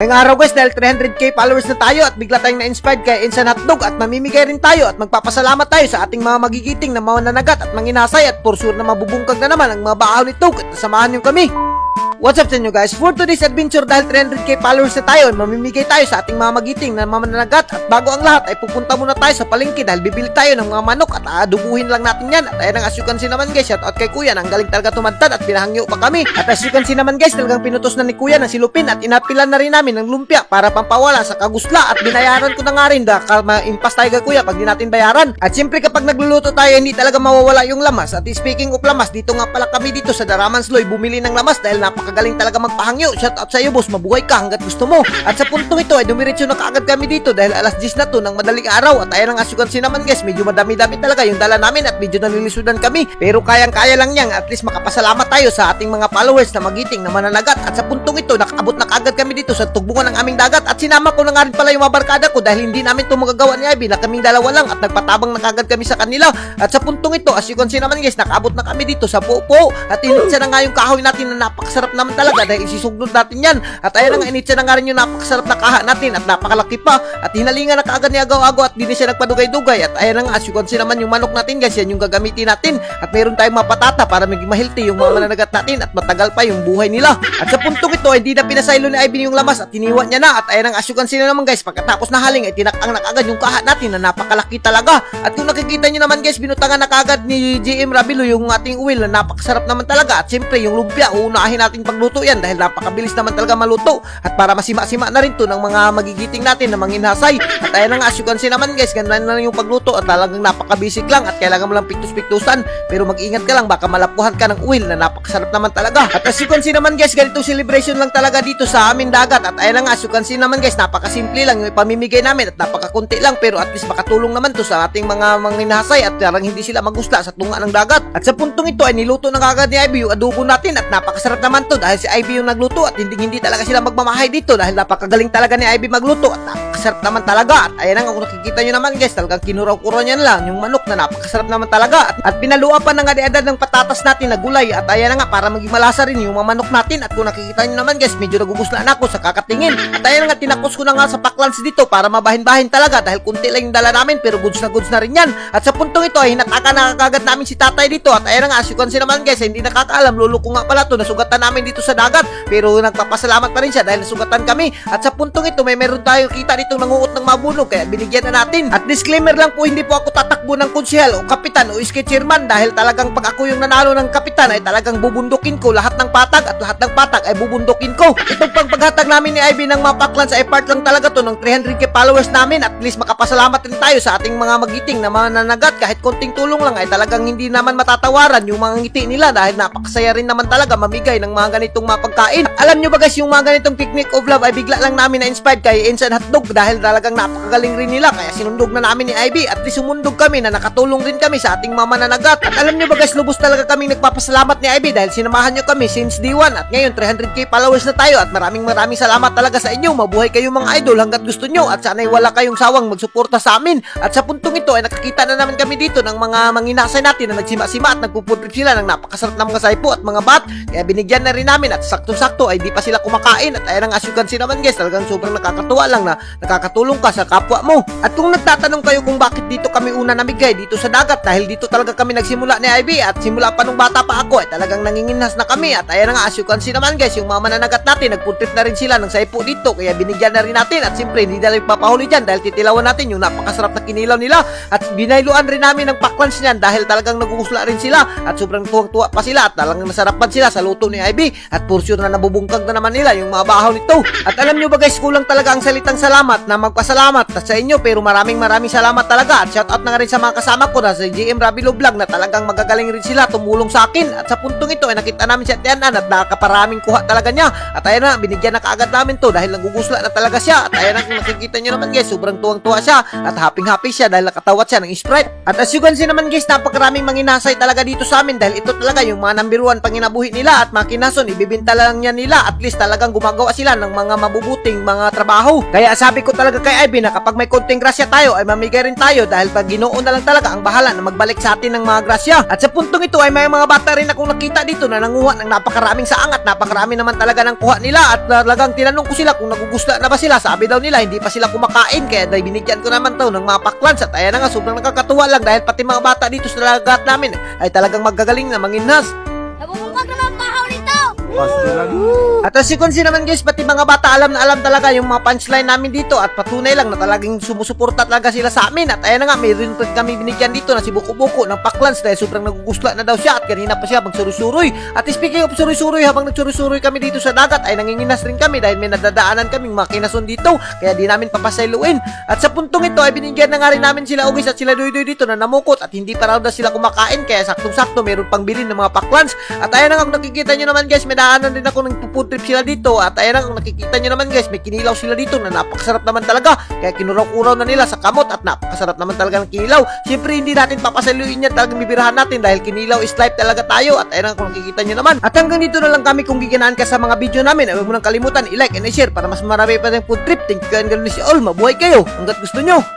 Ngayong araw guys, dahil 300k followers na tayo at bigla tayong na-inspired kay Insan Hotdog at mamimigay rin tayo at magpapasalamat tayo sa ating mga magigiting na mga nanagat at manginasay at for sure na mabubungkag na naman ang mga bahaw ni Tog at samahan nyo kami. What's up sa inyo guys? For today's adventure dahil 300k followers na tayo, mamimigay tayo sa ating mga magiting na mamananagat. At bago ang lahat ay pupunta muna tayo sa palengke dahil bibili tayo ng mga manok at aadubuhin lang natin yan. At ayan ang as you naman guys, shout out kay Kuya na ang galing talaga tumantad at pinahangyo pa kami. At as you can see naman guys, talagang pinutos na ni Kuya na silupin at inapilan na rin namin ng lumpia para pampawala sa kagusla. At binayaran ko na nga rin dahil ma-impas tayo kay Kuya pag di natin bayaran. At siyempre kapag nagluluto tayo hindi talaga mawawala yung lamas. At speaking of lamas, dito nga pala kami dito sa Daraman Sloy bumili ng lamas dahil napakagaling talaga magpahangyo. Shout out sa iyo boss, mabuhay ka hanggat gusto mo. At sa puntong ito ay dumiretso na kaagad kami dito dahil alas 10 na to ng madaling araw at ayan ang asukan naman guys, medyo madami-dami talaga yung dala namin at medyo nalilisudan kami. Pero kayang-kaya lang yan, at least makapasalamat tayo sa ating mga followers na magiting na mananagat. At sa puntong ito, nakaabot na kaagad kami dito sa tugbungan ng aming dagat at sinama ko na nga rin pala yung mga barkada ko dahil hindi namin ito magagawa ni Ivy na kaming dalawa lang at nagpatabang na kaagad kami sa kanila. At sa puntong ito, as you can see naman guys, nakaabot na kami dito sa pupo at initsa na nga yung kahoy natin na napakasarap naman talaga dahil isisugnod natin yan. At ayan na nga, initsa na nga rin yung napakasarap na kaha natin at napakalaki pa. At hinalingan na kaagad ni Agaw-Agaw at di siya nagpadugay-dugay. At ayan nga, as you can see naman yung manok natin guys, yan yung gagamitin natin. At meron tayong mapatata para maging mahilti yung mga mananagat natin at matagal pa yung buhay nila. At sa puntong ito, hindi na pinasaylo ni Ivy yung lamas at hiniwa niya na. At ayan ang as you can see na naman guys, pagkatapos na haling ay tinakang na kaagad yung kaha natin na napakalaki talaga. At kung nakikita nyo naman guys, binutangan na kaagad ni GM Rabilo yung ating uwil na napakasarap naman talaga. At siyempre yung lumpia, uunahin natin pagluto yan dahil napakabilis naman talaga maluto. At para masima-sima na rin to ng mga magigiting natin na manginhasay. At ayan na nga, as you can see naman guys, ganda na yung pagluto at talagang napakabisik lang at kailangan mo lang piktus-piktusan. Pero mag-ingat ka lang, baka malapuhan ka ng uwil na napakasarap naman talaga. At as you can see naman guys, ganito celebration lang talaga dito sa amin dagat. At ayan na nga, as you can see naman guys, napakasimple lang yung pamimigay namin at napakakunti lang pero at least makatulong naman to sa ating mga manginhasay at parang hindi sila magusla sa tunga ng dagat. At sa puntong ito ay niluto na kagad ni Ivy yung adobo natin at napakasarap naman to dahil si Ivy yung nagluto at hindi hindi talaga sila magmamahay dito dahil napakagaling talaga ni Ivy magluto. At napakasarap naman talaga. At ayan nga kung nakikita nyo naman guys, talagang kinuraw-kuraw niya lang yung manok na napakasarap naman talaga. At, at pinaluan pa na nga diadad ng patatas natin na gulay at ayan na nga para maging malasa rin yung manok natin at kung nakikita nyo naman guys, medyo nagugusla na ako sa kakatingin. At ayan nga, tinakos ko na nga sa paklans dito para mabahin-bahin talaga dahil kunti lang yung dala namin pero goods na goods na rin yan. At sa puntong ito ay hinataka na kagad namin si tatay dito at ayan nga, as you can see naman guys, hindi nakakaalam, lolo ko nga pala to, nasugatan namin dito sa dagat pero nagpapasalamat pa rin siya dahil nasugatan kami. At sa puntong ito, may meron tayo kita dito nanguot ng mabunog kaya binigyan na natin. At disclaimer lang po, hindi po ako tatakbo ng konsyel o kapitan o iski chairman dahil talagang pag ako yung nanalo ng kapitan ay talagang bubundukin ko lahat ng patag at lahat ng patag ay bubundukin ko. Itong pang paghatag namin ni Ivy ng mga paklans ay lang talaga to ng 300k followers namin at least makapasalamat rin tayo sa ating mga magiting na mga nanagat kahit konting tulong lang ay talagang hindi naman matatawaran yung mga ngiti nila dahil napakasaya rin naman talaga mamigay ng mga ganitong mga pagkain. Alam nyo ba guys yung mga ganitong picnic of love ay bigla lang namin na-inspired kay Insan Hotdog dahil talagang napakagaling rin nila kaya sinundog na namin ni Ivy at least sumundog kami na nakatulong rin kami sa ating mga mananagat. At alam nyo ba guys lubos talaga kaming nagpapasalamat ni Ivy dahil sinamahan nyo kami since day 1 at ngayon 300k followers na tayo at maraming maraming salamat talaga sa inyo. Mabuhay kayong mga idol hanggat gusto nyo at sana'y wala kayong sawang magsuporta sa amin. At sa puntong ito ay nakakita na naman kami dito ng mga manginasay natin na nagsima-sima at nagpuputrip sila ng napakasarap na mga saipo at mga bat. Kaya binigyan na rin namin at sakto-sakto ay di pa sila kumakain at ayan ang as you can see naman guys talagang sobrang nakakatuwa lang na nakakatulong ka sa kapwa mo. At kung nagtatanong kayo kung bakit dito kami una namigay dito sa dagat dahil dito talaga kami nagsimula ni Ivy at simula pa nung bata pa ako ay talagang nanginginas na kami. At ayan na nga as you can see naman guys yung mga mananagat natin nagputrip na rin sila ng saipo dito kaya binigyan na rin natin. At siyempre hindi na rin papahuli dyan dahil titilawan natin yung napakasarap na kinilaw nila. At binailuan rin namin ng paklans niyan dahil talagang nagugusla rin sila. At sobrang tuwa pa sila at talagang nasarapan sila sa luto ni Ivy. At for sure na nabubungkag na naman nila yung mga bahaw nito. At alam nyo ba guys kulang talaga ang salitang salamat na magpasalamat sa inyo pero maraming maraming salamat talaga. At shout out na nga rin sa mga kasama ko na sa GM Rabilo Vlog na talagang magagaling rin sila tumulong sa akin. At sa puntong ito ay nakita namin si Atianan at nakakaparaming kuha talaga niya. At ayan na binigyan na kaagad namin to dahil nagugusla na talaga siya. At ayan na kung nakikita nyo naman guys sobrang tuwang-tuwa siya. At happy happy siya dahil nakatawat siya ng Sprite. At as you can see naman guys napakaraming manginasay talaga dito sa amin dahil ito talaga yung mga number one panginabuhi nila at makinason ibibinta lang yan nila. At least talagang gumagawa sila ng mga mabubuting mga trabaho. Kaya sabi ko talaga kay Ivy na kapag may konting grasya tayo ay mamigay rin tayo dahil pag ginoo na lang talaga ang bahala na magbalik sa atin ng mga grasya. At sa puntong ito ay may mga bata rin akong nakita dito na nanguha ng napakaraming saang at napakarami naman talaga ng kuha nila at talagang tinanong ko sila kung nagugustuhan na ba sila. Sabi daw nila hindi pa sila kumakain kaya dahil binigyan ko naman to ng mga paklans at ayan na nga sobrang nakakatuwa lang dahil pati mga bata dito sa lagat namin ay talagang magagaling na manginhas. Bahaw nito! At as you naman guys, pati mga bata alam na alam talaga yung mga punchline namin dito at patunay lang na talagang sumusuporta talaga sila sa amin. At ayan na nga, mayroon pa kami binigyan dito na si Buko Buko ng paklans dahil sobrang nagugusla na daw siya at kanina pa siya magsurusuroy. At speaking of surusuroy, habang nagsurusuroy kami dito sa dagat ay nanginginas rin kami dahil may nadadaanan kaming mga kinason dito kaya di namin papasailuin. At sa puntong ito ay binigyan na nga rin namin sila ugis at sila doy dito na namukot at hindi pa raw na sila kumakain kaya saktong-sakto mayroon pang bilin ng mga paklans. At ayan na nga kung nakikita nyo naman guys, may daanan din ako ng food trip sila dito at ayan na kung nakikita nyo naman guys, may kinilaw sila dito na napakasarap naman talaga. Kaya kinuraw-kuraw na nila sa kamot at napakasarap naman talaga ng kinilaw. Siyempre hindi natin papasaluin yan talagang bibirahan natin dahil kinilaw is life talaga tayo at ayan na kung nakikita nyo naman. At hanggang dito na lang kami kung giganaan ka sa mga video namin. Ay huwag mo nang kalimutan i-like and i-share para mas marami pa ng food trip. Thank you and God bless you all. Mabuhay kayo hanggat gusto nyo.